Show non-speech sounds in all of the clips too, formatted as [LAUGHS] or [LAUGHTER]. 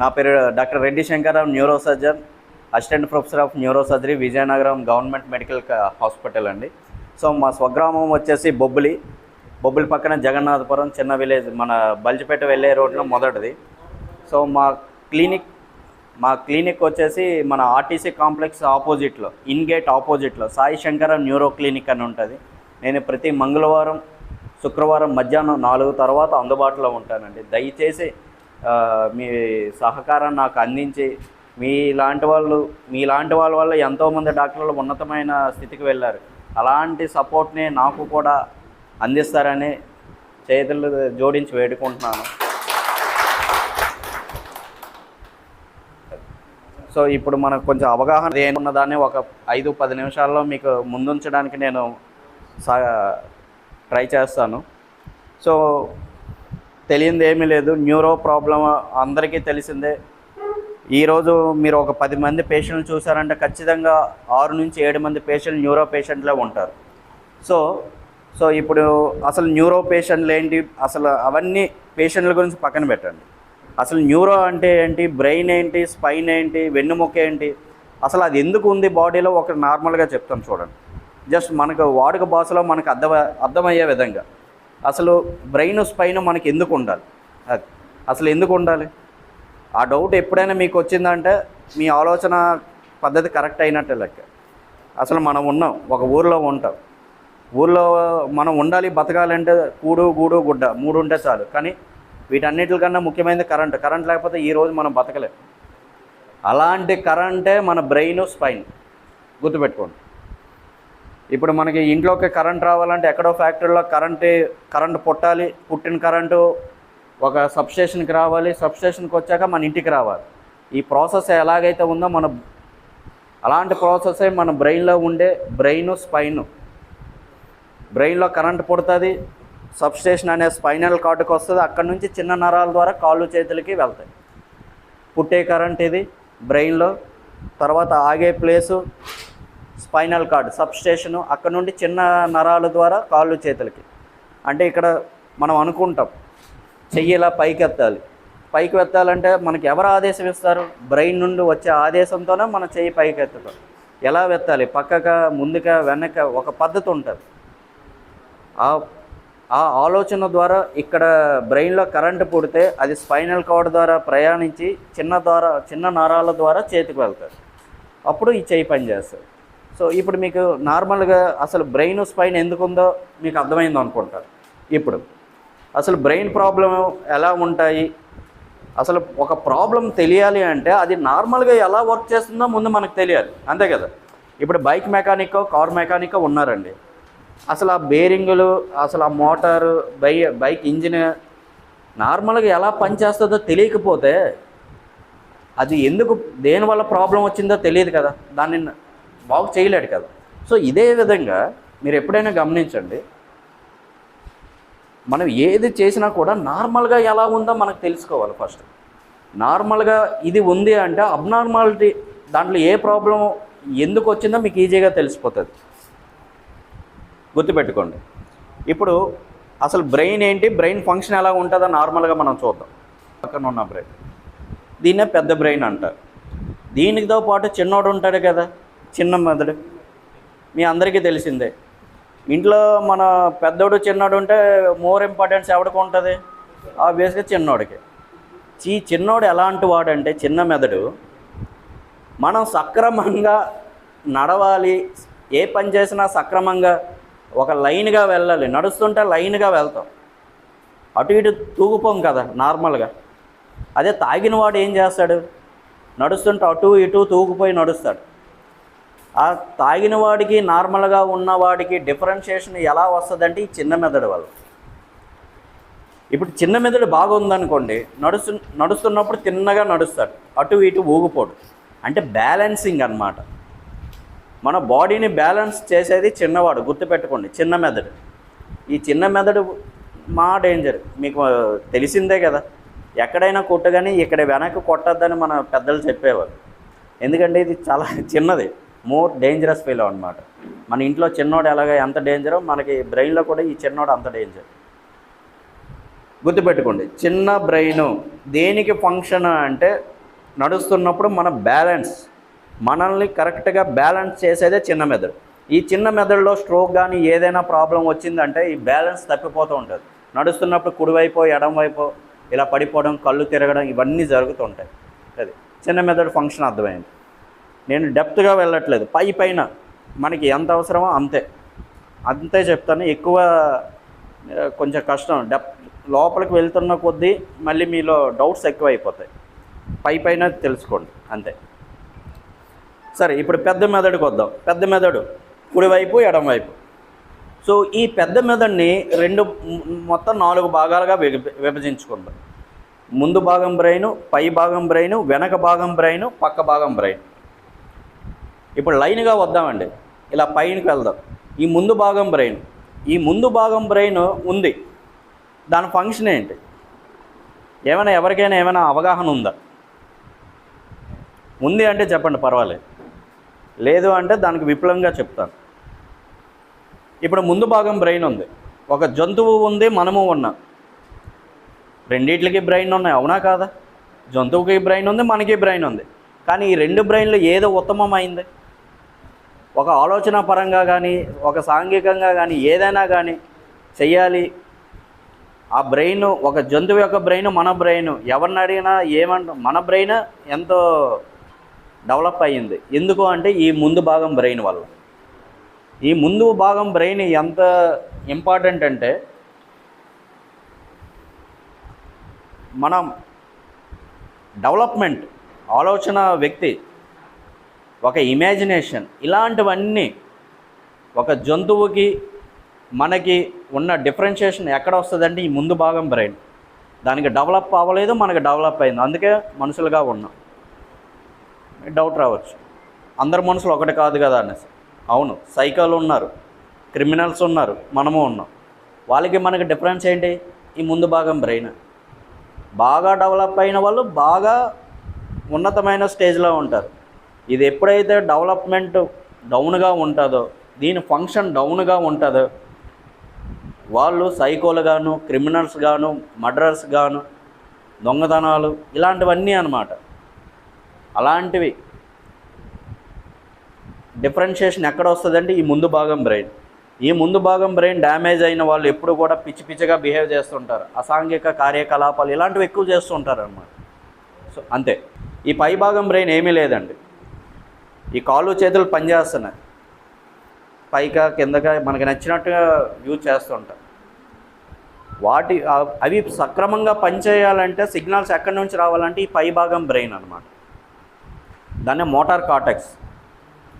నా పేరు doctor Reddy Shankararao neuro surgeon assistant professor of neuro surgery Vizianagaram government medical hospital అండి. So మా స్వగ్రామం వచ్చేసి బొబ్బిలి. బొబ్బిలి పక్కన జగన్నాథపురం చిన్న విలేజ్ మన బల్జిపేట వెళ్ళే రోడ్లో మొదటిది. సో మా క్లినిక్ మా క్లినిక్ వచ్చేసి మన ఆర్టీసీ కాంప్లెక్స్ ఆపోజిట్లో ఇన్ గేట్ ఆపోజిట్లో సాయి శంకర న్యూరో క్లినిక్ అని ఉంటుంది. నేను ప్రతి మంగళవారం శుక్రవారం మధ్యాహ్నం నాలుగు తర్వాత అందుబాటులో ఉంటానండి. దయచేసి మీ సహకారం నాకు అందించి మీలాంటి వాళ్ళు మీలాంటి వాళ్ళ వల్ల ఎంతోమంది డాక్టర్లు ఉన్నతమైన స్థితికి వెళ్ళారు. అలాంటి సపోర్ట్ని నాకు కూడా అందిస్తారని చేతులు జోడించి వేడుకుంటున్నాను. సో ఇప్పుడు మనకు కొంచెం అవగాహన ఏమున్నదాన్ని ఒక ఐదు పది నిమిషాల్లో మీకు ముందుంచడానికి నేను ట్రై చేస్తాను. సో తెలియంది ఏమీ లేదు. న్యూరో ప్రాబ్లం అందరికీ తెలిసిందే. ఈరోజు మీరు ఒక పది మంది పేషెంట్లు చూసారంటే ఖచ్చితంగా ఆరు నుంచి ఏడు మంది పేషెంట్లు న్యూరో పేషెంట్లే ఉంటారు. సో సో ఇప్పుడు అసలు న్యూరో పేషెంట్లు ఏంటి? అసలు అవన్నీ పేషెంట్ల గురించి పక్కన పెట్టండి. అసలు న్యూరో అంటే ఏంటి? బ్రెయిన్ ఏంటి? స్పైన్ ఏంటి? వెన్నుముక్క ఏంటి? అసలు అది ఎందుకు ఉంది బాడీలో? ఒక నార్మల్గా చెప్తాను చూడండి. జస్ట్ మనకు వాడుక భాషలో మనకు అర్థం అర్థమయ్యే విధంగా. అసలు బ్రెయిన్ స్పైన్ మనకి ఎందుకు ఉండాలి? అది. అసలు ఎందుకు ఉండాలి? ఆ డౌట్ ఎప్పుడైనా మీకు వచ్చిందంటే మీ ఆలోచన పద్ధతి కరెక్ట్ అయినట్టే లెక్క. అసలు మనం ఉన్నాం ఒక ఊరిలో ఉంటాం. ఊర్లో మనం ఉండాలి బతకాలంటే కూడు గూడు గుడ్డ మూడు ఉంటే చాలు. కానీ వీటన్నిటికన్నా ముఖ్యమైనది కరెంట్ కరెంట్ లేకపోతే ఈ రోజు మనం బతకలేం. అలాంటి కరెంటే మన బ్రెయిన్ స్పైన్ గుర్తుపెట్టుకోండి. ఇప్పుడు మనకి ఇంట్లోకి కరెంట్ రావాలంటే ఎక్కడో ఫ్యాక్టరీలో కరెంటు కరెంట్ పుట్టాలి పుట్టిన కరెంటు ఒక సబ్స్టేషన్కి రావాలి సబ్స్టేషన్కి వచ్చాక మన ఇంటికి రావాలి. ఈ ప్రాసెస్ ఎలాగైతే ఉందో మన అలాంటి ప్రాసెసే మన బ్రెయిన్లో ఉండే బ్రెయిన్ స్పైన్. బ్రెయిన్లో కరెంట్ పుడుతుంది సబ్స్టేషన్ అనే స్పైనల్ కార్డుకి వస్తుంది అక్కడ నుంచి చిన్న నరాల ద్వారా కాళ్ళు చేతులకి వెళ్తాయి. పుట్టే కరెంట్ ఇది బ్రెయిన్లో తర్వాత ఆగే ప్లేసు స్పైనల్ కార్డ్ సబ్స్టేషను అక్కడ నుండి చిన్న నరాల ద్వారా కాళ్ళు చేతులకి. అంటే ఇక్కడ మనం అనుకుంటాం చెయ్యి ఇలా పైకి ఎత్తాలి. పైకి ఎత్తాలంటే మనకి ఎవరు ఆదేశం ఇస్తారు? బ్రెయిన్ నుండి వచ్చే ఆదేశంతోనే మన చెయ్యి పైకి ఎత్తడం. ఎలా వెత్తాలి పక్కక ముందుక వెనక ఒక పద్ధతి ఉంటుంది. ఆ ఆ ఆలోచన ద్వారా ఇక్కడ బ్రెయిన్లో కరెంటు పుడితే అది స్పైనల్ కార్డ్ ద్వారా ప్రయాణించి చిన్న ద్వారా చిన్న నరాల ద్వారా చేతికి వెళ్తారు అప్పుడు ఈ చేయి పని సో ఇప్పుడు మీకు నార్మల్గా అసలు బ్రెయిన్ స్పైన్ ఎందుకు ఉందో మీకు అర్థమైంది అనుకుంటారు. ఇప్పుడు అసలు బ్రెయిన్ ప్రాబ్లం ఎలా ఉంటాయి? అసలు ఒక ప్రాబ్లం తెలియాలి అంటే అది నార్మల్గా ఎలా వర్క్ చేస్తుందో ముందు మనకు తెలియాలి. అంతే కదా? ఇప్పుడు బైక్ మెకానిక్ కార్ మెకానిక్ ఉన్నారండి. అసలు ఆ బేరింగులు అసలు ఆ మోటారు బై బైక్ ఇంజిన్ నార్మల్గా ఎలా పనిచేస్తుందో తెలియకపోతే అది ఎందుకు దేనివల్ల ప్రాబ్లం వచ్చిందో తెలియదు కదా? దాన్ని బాగు చేయలేడు కదా. సో ఇదే విధంగా మీరు ఎప్పుడైనా గమనించండి మనం ఏది చేసినా కూడా నార్మల్గా ఎలా ఉందో మనకు తెలుసుకోవాలి ఫస్ట్. నార్మల్గా ఇది ఉంది అంటే అబ్నార్మాలిటీ దాంట్లో ఏ ప్రాబ్లం ఎందుకు వచ్చిందో మీకు ఈజీగా తెలిసిపోతుంది. గుర్తుపెట్టుకోండి. ఇప్పుడు అసలు బ్రెయిన్ ఏంటి? బ్రెయిన్ ఫంక్షన్ ఎలా ఉంటుందో నార్మల్గా మనం చూద్దాం. పక్కన ఉన్న బ్రెయిన్. దీన్నే పెద్ద బ్రెయిన్ అంటారు. దీనితో పాటు చిన్నోడు ఉంటాడు కదా. చిన్న మెదడు. మీ అందరికీ తెలిసిందే. ఇంట్లో మన పెద్దోడు చిన్నోడు ఉంటే మోర్ ఇంపార్టెన్స్ ఎవరికి ఉంటుంది? ఆబ్వియస్గా చిన్నోడికి. ఈ చిన్నోడు ఎలాంటి వాడంటే చిన్న మెదడు మనం సక్రమంగా నడవాలి ఏ పని చేసినా సక్రమంగా ఒక లైన్గా వెళ్ళాలి. నడుస్తుంటే లైన్గా వెళ్తాం. అటు ఇటు తూగుపోం కదా నార్మల్గా. అదే తాగిన వాడు ఏం చేస్తాడు? నడుస్తుంటే అటు ఇటు తూగిపోయి నడుస్తాడు. ఆ తాగిన వాడికి నార్మల్గా ఉన్నవాడికి డిఫరెన్షియేషన్ ఎలా వస్తుందంటే ఈ చిన్న మెదడు వల్ల. ఇప్పుడు చిన్న మెదడు బాగుందనుకోండి నడుస్తు నడుస్తున్నప్పుడు తిన్నగా నడుస్తాడు అటు ఇటు ఊగిపోడు. అంటే బ్యాలెన్సింగ్ అన్నమాట. మన బాడీని బ్యాలెన్స్ చేసేది చిన్నవాడు గుర్తుపెట్టుకోండి చిన్న మెదడు. ఈ చిన్న మెదడు మా డేంజర్ మీకు తెలిసిందే కదా. ఎక్కడైనా కొట్టగానే ఇక్కడ వెనక్కి కొట్టద్దని మన పెద్దలు చెప్పేవారు. ఎందుకంటే ఇది చాలా చిన్నది. మోర్ డేంజరస్ ఫీల్ అనమాట మన ఇంట్లో చిన్నోడు ఎలాగ ఎంత డేంజరో మనకి బ్రెయిన్లో కూడా ఈ చిన్నోడు అంత డేంజర్. గుర్తుపెట్టుకోండి చిన్న బ్రెయిన్ దేనికి ఫంక్షన్ అంటే నడుస్తున్నప్పుడు మన బ్యాలెన్స్ మనల్ని కరెక్ట్గా బ్యాలెన్స్ చేసేదే చిన్న మెదడు. ఈ చిన్న మెదడులో స్ట్రోక్ కానీ ఏదైనా ప్రాబ్లం వచ్చిందంటే ఈ బ్యాలెన్స్ తప్పిపోతూ ఉంటుంది. నడుస్తున్నప్పుడు కుడివైపు ఎడంవైపు ఇలా పడిపోవడం కళ్ళు తిరగడం ఇవన్నీ జరుగుతుంటాయి అది చిన్న మెదడు ఫంక్షన్ అర్థమైంది. నేను డెప్త్గా వెళ్ళట్లేదు. పై పైన మనకి ఎంత అవసరమో అంతే. అంతే చెప్తాను. ఎక్కువ కొంచెం కష్టం. డెప్ లోపలికి వెళ్తున్న కొద్దీ మళ్ళీ మీలో డౌట్స్ ఎక్కువ అయిపోతాయి పై పైన తెలుసుకోండి. అంతే. సరే ఇప్పుడు పెద్ద మెదడుకి వద్దాం. పెద్ద మెదడు కుడివైపు ఎడమవైపు సో ఈ పెద్ద మెదడుని రెండు మొత్తం నాలుగు భాగాలుగా విభ- విభజించుకుందాం. ముందు భాగం బ్రెయిన్ పై భాగం బ్రెయిన్ వెనక భాగం బ్రెయిన్ పక్క భాగం బ్రెయిన్ ఇప్పుడు లైన్గా వద్దామండి. ఇలా పైనకి వెళ్దాం. ఈ ముందు భాగం బ్రెయిన్ ఈ ముందు భాగం బ్రెయిన్ ఉంది. దాని ఫంక్షన్ ఏంటి? ఏమైనా ఎవరికైనా ఏమైనా అవగాహన ఉందా? ఉంది అంటే చెప్పండి పర్వాలేదు. లేదు అంటే దానికి విపులంగా చెప్తాను. ఇప్పుడు ముందు భాగం బ్రెయిన్ ఉంది. ఒక జంతువు ఉంది మనము ఉన్నాం. రెండిట్లకి బ్రెయిన్ ఉన్నాయి అవునా కాదా? జంతువుకి బ్రెయిన్ ఉంది మనకి బ్రెయిన్ ఉంది. కానీ ఈ రెండు బ్రెయిన్లు ఏదో ఉత్తమమైంది? ఒక ఆలోచన పరంగా కానీ ఒక సాంఘికంగా కానీ ఏదైనా కానీ చెయ్యాలి. ఆ బ్రెయిన్ ఒక జంతువు యొక్క బ్రెయిన్ మన బ్రెయిన్. ఎవరిని అడిగినా ఏమంట మన బ్రెయిన్ ఎంతో డెవలప్ అయ్యింది. ఎందుకు అంటే ఈ ముందు భాగం బ్రెయిన్ వల్ల. ఈ ముందు భాగం బ్రెయిన్ ఎంత ఇంపార్టెంట్ అంటే మనం డెవలప్మెంట్ ఆలోచన వ్యక్తి ఒక ఇమాజినేషన్ ఇలాంటివన్నీ ఒక జంతువుకి మనకి ఉన్న డిఫరెన్షియేషన్ ఎక్కడ వస్తుందంటే ఈ ముందు భాగం బ్రెయిన్ దానికి డెవలప్ అవ్వలేదు మనకి డెవలప్ అయింది. అందుకే మనుషులుగా ఉన్నాం. డౌట్ రావచ్చు. అందరు మనుషులు ఒకటి కాదు కదా అనేసి. అవును సైకిల్ ఉన్నారు. క్రిమినల్స్ ఉన్నారు. మనము ఉన్నాం. వాళ్ళకి మనకి డిఫరెన్స్ ఏంటి? ఈ ముందు భాగం బ్రెయిన్ బాగా డెవలప్ అయిన వాళ్ళు బాగా ఉన్నతమైన స్టేజ్లో ఉంటారు. ఇది ఎప్పుడైతే డెవలప్మెంట్ డౌన్గా ఉంటుందో దీని ఫంక్షన్ డౌన్గా ఉంటుందో వాళ్ళు సైకోలు గాను క్రిమినల్స్ గాను మర్డరర్స్ గాను దొంగతనాలు ఇలాంటివన్నీ అన్నమాట. అలాంటివి డిఫరెన్షియేషన్ ఎక్కడ వస్తుందంటే ఈ ముందు భాగం బ్రెయిన్. ఈ ముందు భాగం బ్రెయిన్ డ్యామేజ్ అయిన వాళ్ళు ఎప్పుడు కూడా పిచ్చి పిచ్చిగా బిహేవ్ చేస్తుంటారు. అసాంఘిక కార్యకలాపాలు ఇలాంటివి ఎక్కువ చేస్తుంటారు అన్నమాట సో అంతే. ఈ పై భాగం బ్రెయిన్ ఏమీ లేదండి. ఈ కాళ్ళు చేతులు పనిచేస్తున్నాయి. పైగా కిందగా మనకి నచ్చినట్టుగా యూజ్ చేస్తుంటాం. వాటి అవి సక్రమంగా పనిచేయాలంటే సిగ్నల్స్ ఎక్కడి నుంచి రావాలంటే ఈ పై భాగం బ్రెయిన్ అనమాట దాన్ని మోటార్ కాటెక్స్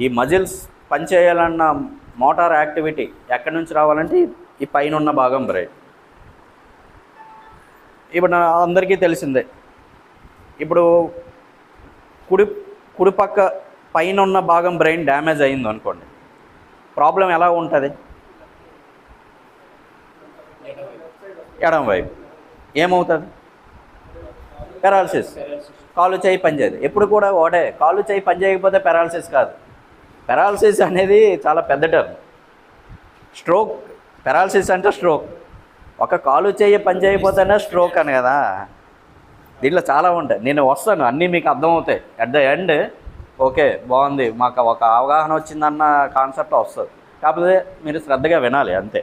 ఈ మజిల్స్ పనిచేయాలన్న మోటార్ యాక్టివిటీ ఎక్కడి నుంచి రావాలంటే ఈ- పైన ఉన్న భాగం బ్రెయిన్. ఇప్పుడు అందరికీ తెలిసిందే. ఇప్పుడు కుడి కుడిపక్క పైన ఉన్న భాగం బ్రెయిన్ డ్యామేజ్ అయింది అనుకోండి. ప్రాబ్లం ఎలా ఉంటుంది? ఎడం వైపు. ఏమవుతుంది? పెరాలసిస్ కాలు చేయి పనిచేయదు ఎప్పుడు కూడా ఒకటే కాలు చేయి పని చేయకపోతే పెరాలసిస్ కాదు. పెరాలసిస్ అనేది చాలా పెద్ద టర్మ్ స్ట్రోక్ పెరాలసిస్ అంటే స్ట్రోక్ ఒక కాలు చేయి పని చేయకపోతేనే స్ట్రోక్ అని కదా. దీంట్లో చాలా ఉంటాయి. నేను వస్తాను. అన్నీ మీకు అర్థమవుతాయి. అట్ ద ఎండ్ ఓకే బాగుంది. మాకు ఒక అవగాహన వచ్చిందన్న కాన్సెప్ట్ వస్తుంది. కాకపోతే మీరు శ్రద్ధగా వినాలి అంతే.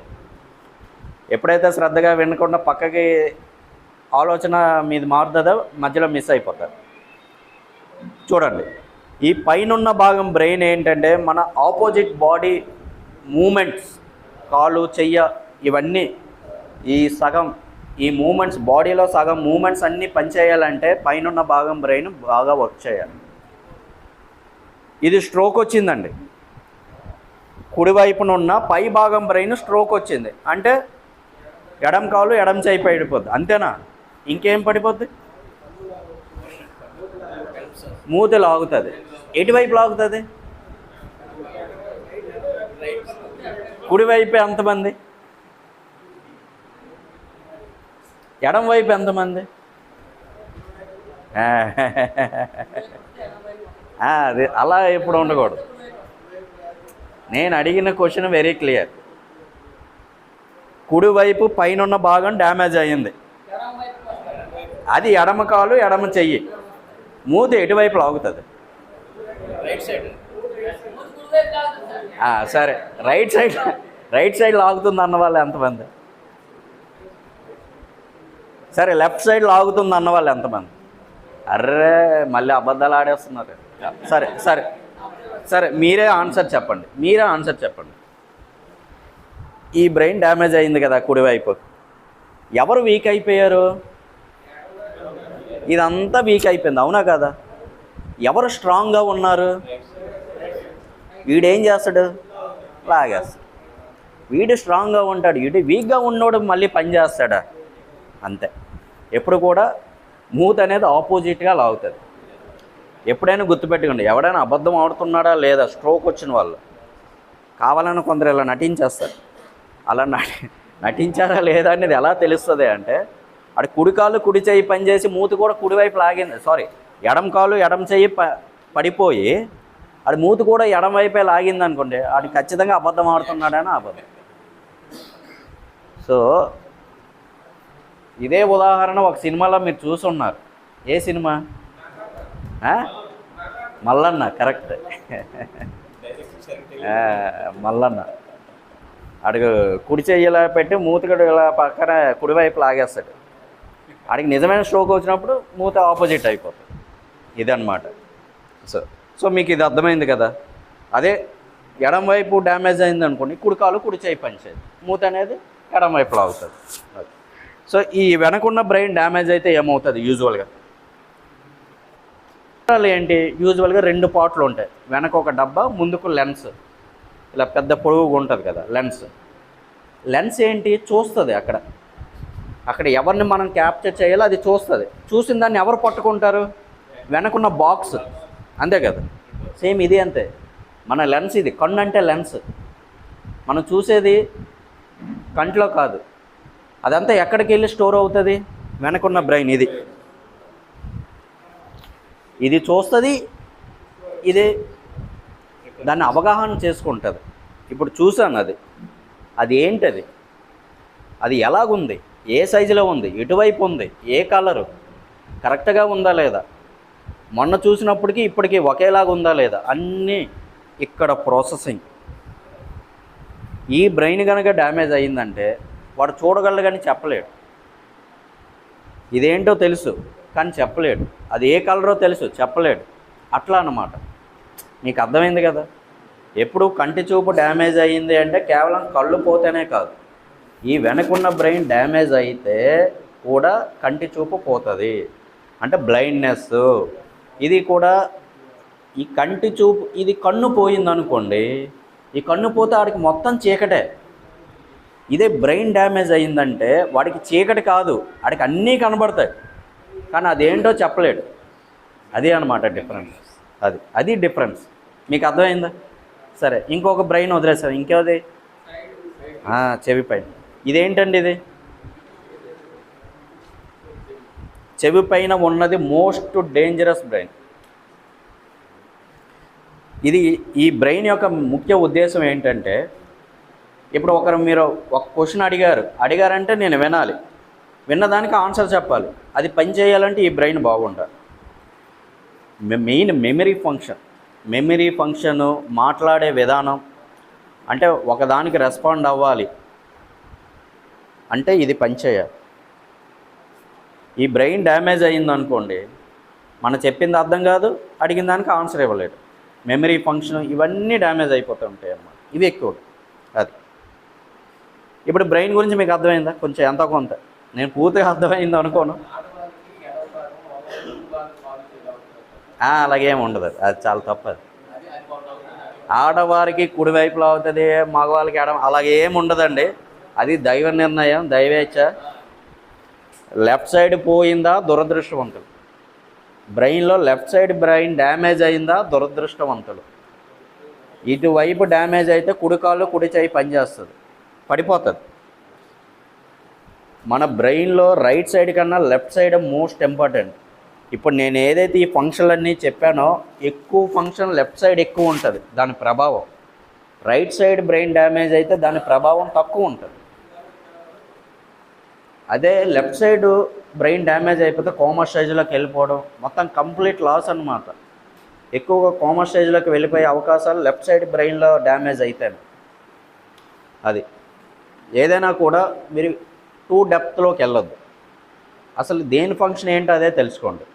ఎప్పుడైతే శ్రద్ధగా వినకుండా పక్కకి ఆలోచన మీది మారుతుందో మధ్యలో మిస్ అయిపోతారు. చూడండి ఈ పైనున్న భాగం బ్రెయిన్ ఏంటంటే మన ఆపోజిట్ బాడీ మూమెంట్స్ కాలు చెయ్య ఇవన్నీ ఈ సగం ఈ మూమెంట్స్ బాడీలో సగం మూమెంట్స్ అన్నీ పనిచేయాలంటే పైనున్న భాగం బ్రెయిన్ బాగా వర్క్ చేయాలి. ఇది స్ట్రోక్ వచ్చిందండి. కుడివైపున ఉన్న పై భాగం బ్రెయిన్ స్ట్రోక్ వచ్చింది. అంటే ఎడం కాలు ఎడం చేయి పడిపోద్ది. అంతేనా? ఇంకేం పడిపోద్ది? మూతి లాగుతుంది. ఎటువైపు లాగుతుంది? కుడివైపు ఎంతమంది? ఎడం వైపు ఎంతమంది? [LAUGHS] అది అలా ఎప్పుడు ఉండకూడదు. నేను అడిగిన క్వశ్చన్ వెరీ క్లియర్. కుడివైపు పైన ఉన్న భాగం డ్యామేజ్ అయ్యింది. అది ఎడమ కాలు ఎడమ చెయ్యి. మూతి ఎటువైపు లాగుతుంది? సరే. రైట్ సైడ్ రైట్ సైడ్ లాగుతుంది అన్న వాళ్ళు ఎంతమంది? సరే లెఫ్ట్ సైడ్ లాగుతుంది అన్న వాళ్ళు ఎంతమంది? అర్రే మళ్ళీ అబద్ధాలు ఆడేస్తున్నారు. సరే సరే. సరే మీరే ఆన్సర్ చెప్పండి. మీరే ఆన్సర్ చెప్పండి. ఈ బ్రెయిన్ డ్యామేజ్ అయింది కదా కుడివైపు ఎవరు వీక్ అయిపోయారు? ఇదంతా వీక్ అయిపోయింది అవునా కదా? ఎవరు స్ట్రాంగ్గా ఉన్నారు? వీడేం చేస్తాడు? లాగేస్తాడు. వీడు స్ట్రాంగ్గా ఉంటాడు వీడు వీక్గా ఉన్నోడు మళ్ళీ పని చేస్తాడా? అంతే. ఎప్పుడు కూడా మూత్ అనేది ఆపోజిట్గా లాగుతుంది. ఎప్పుడైనా గుర్తుపెట్టుకోండి ఎవడైనా అబద్ధం ఆడుతున్నాడా లేదా స్ట్రోక్ వచ్చిన వాళ్ళు కావాలని కొందరు ఇలా నటించేస్తారు. అలా నటి నటించారా లేదా అనేది ఎలా తెలుస్తుంది అంటే అడి కుడి కాళ్ళు కుడి చేయి పనిచేసి మూతి కూడా కుడివైపు లాగింది సారీ ఎడం కాలు ఎడం చెయ్యి ప పడిపోయి ఆడి మూతి కూడా ఎడం వైపే లాగింది అనుకోండి ఆడి ఖచ్చితంగా అబద్ధం ఆడుతున్నాడని అబద్ధం. సో ఇదే ఉదాహరణ ఒక సినిమాలో మీరు చూసున్నారు ఏ సినిమా? మల్లన్న కరెక్ట్ మల్లన్న. అడుగు కుడి చెయ్యి ఇలా పెట్టి మూతికడు ఇలా పక్కన కుడివైపు లాగేస్తాడు. అడిగి నిజమైన స్ట్రోక్ వచ్చినప్పుడు మూత ఆపోజిట్ అయిపోతుంది. ఇదన్నమాట. సో సో మీకు ఇది అర్థమైంది కదా? అదే ఎడం వైపు డ్యామేజ్ అయింది అనుకోండి కుడికాలు కుడి చేయి పనిచేది మూత అనేది ఎడం వైపు లాగుతుంది. సో ఈ వెనకున్న బ్రెయిన్ డ్యామేజ్ అయితే ఏమవుతుంది యూజువల్గా ఏంటి? యూజువల్గా రెండు పార్ట్లు ఉంటాయి. వెనక ఒక డబ్బా ముందుకు లెన్స్ ఇలా పెద్ద పొడవుగా ఉంటుంది కదా లెన్స్ లెన్స్ ఏంటి? చూస్తుంది అక్కడ. అక్కడ ఎవరిని మనం క్యాప్చర్ చేయాలో అది చూస్తుంది. చూసిన దాన్ని ఎవరు పట్టుకుంటారు? వెనకున్న బాక్స్ అంతే కదా? సేమ్ ఇది అంతే. మన లెన్స్ ఇది. కన్ను అంటే లెన్స్ మనం చూసేది కంట్లో కాదు. అదంతా ఎక్కడికి వెళ్ళి స్టోర్ అవుతుంది? వెనకున్న బ్రెయిన్ ఇది. ఇది చూస్తుంది ఇది దాన్ని అవగాహన చేసుకుంటుంది. ఇప్పుడు చూశాను అది. అది ఏంటది? అది ఎలాగుంది? ఏ సైజులో ఉంది? ఎటువైపు ఉంది? ఏ కలరు? కరెక్ట్గా ఉందా లేదా? మొన్న చూసినప్పటికీ ఇప్పటికీ ఒకేలాగా ఉందా లేదా? అన్నీ ఇక్కడ ప్రాసెసింగ్ ఈ బ్రెయిన్ కనుక డ్యామేజ్ అయ్యిందంటే వాడు చూడగలడు కానీ చెప్పలేడు. ఇదేంటో తెలుసు. కానీ చెప్పలేడు. అది ఏ కలరో తెలుసు చెప్పలేడు. అట్లా అన్నమాట. మీకు అర్థమైంది కదా? ఎప్పుడు కంటి చూపు డ్యామేజ్ అయ్యింది అంటే కేవలం కళ్ళు పోతేనే కాదు. ఈ వెనకున్న బ్రెయిన్ డ్యామేజ్ అయితే కూడా కంటి చూపు పోతుంది. అంటే బ్లైండ్నెస్. ఇది కూడా ఈ కంటి చూపు ఇది కన్ను పోయిందనుకోండి ఈ కన్ను పోతే ఆడికి మొత్తం చీకటే. ఇదే బ్రెయిన్ డ్యామేజ్ అయ్యిందంటే వాడికి చీకటి కాదు వాడికి అన్నీ కనబడతాయి. కానీ అదేంటో చెప్పలేడు. అదే అనమాట డిఫరెన్స్ అది అది డిఫరెన్స్ మీకు అర్థమైందా? సరే ఇంకొక బ్రెయిన్ వదిలేసారు ఇంకేది? చెవి పైన. ఇదేంటండి ఇది? చెవి పైన ఉన్నది మోస్ట్ డేంజరస్ బ్రెయిన్ ఇది ఈ బ్రెయిన్ యొక్క ముఖ్య ఉద్దేశం ఏంటంటే ఇప్పుడు ఒకరు మీరు ఒక క్వశ్చన్ అడిగారు. అడిగారంటే నేను వినాలి. విన్నదానికి ఆన్సర్ చెప్పాలి. అది పని చేయాలంటే ఈ బ్రెయిన్ బాగుండాలి. Main memory function. Memory function మాట్లాడే విధానం. అంటే ఒకదానికి రెస్పాండ్ అవ్వాలి. అంటే ఇది పనిచేయాలి ఈ బ్రెయిన్ డ్యామేజ్ అయిందనుకోండి మనం చెప్పింది అర్థం కాదు అడిగిన దానికి ఆన్సర్ ఇవ్వలేడు మెమరీ ఫంక్షన్ ఇవన్నీ డ్యామేజ్ అయిపోతూ ఉంటాయి అన్నమాట. ఇవి ఎక్కువ. అది. ఇప్పుడు బ్రెయిన్ గురించి మీకు అర్థమైందా? కొంచెం ఎంత కొంత. నేను పూర్తిగా అర్థమైంది అనుకోను. ఆ, అలాగేం ఉండదు. అది. చాలా తప్పదు. ఆడవారికి కుడివైపులో అవుతుంది మగవాళ్ళకి ఆడ అలాగేం ఉండదండి. అది దైవ నిర్ణయం దైవేచ్ఛ. లెఫ్ట్ సైడ్ పోయిందా దురదృష్టవంతులు. బ్రెయిన్లో లెఫ్ట్ సైడ్ బ్రెయిన్ డ్యామేజ్ అయిందా దురదృష్టవంతులు. ఇటువైపు డ్యామేజ్ అయితే కుడి కాళ్ళు కుడి చేయి పనిచేస్తుంది. పడిపోతుంది. మన బ్రెయిన్లో రైట్ సైడ్ కన్నా లెఫ్ట్ సైడ్ మోస్ట్ ఇంపార్టెంట్. ఇప్పుడు నేను ఏదైతే ఈ ఫంక్షన్లన్నీ చెప్పానో ఎక్కువ ఫంక్షన్ లెఫ్ట్ సైడ్ ఎక్కువ ఉంటుంది దాని ప్రభావం. రైట్ సైడ్ బ్రెయిన్ డ్యామేజ్ అయితే దాని ప్రభావం తక్కువ ఉంటుంది. అదే లెఫ్ట్ సైడ్ బ్రెయిన్ డ్యామేజ్ అయిపోతే కోమర్ స్టేజ్లోకి వెళ్ళిపోవడం మొత్తం కంప్లీట్ లాస్ అన్నమాట. ఎక్కువగా కోమర్ స్టేజ్లోకి వెళ్ళిపోయే అవకాశాలు లెఫ్ట్ సైడ్ బ్రెయిన్లో డ్యామేజ్ అవుతాయి అది. ఏదైనా కూడా మీరు టూ డెప్త్లోకి వెళ్ళొద్దు. అసలు దేని ఫంక్షన్ ఏంటో అదే తెలుసుకోండి.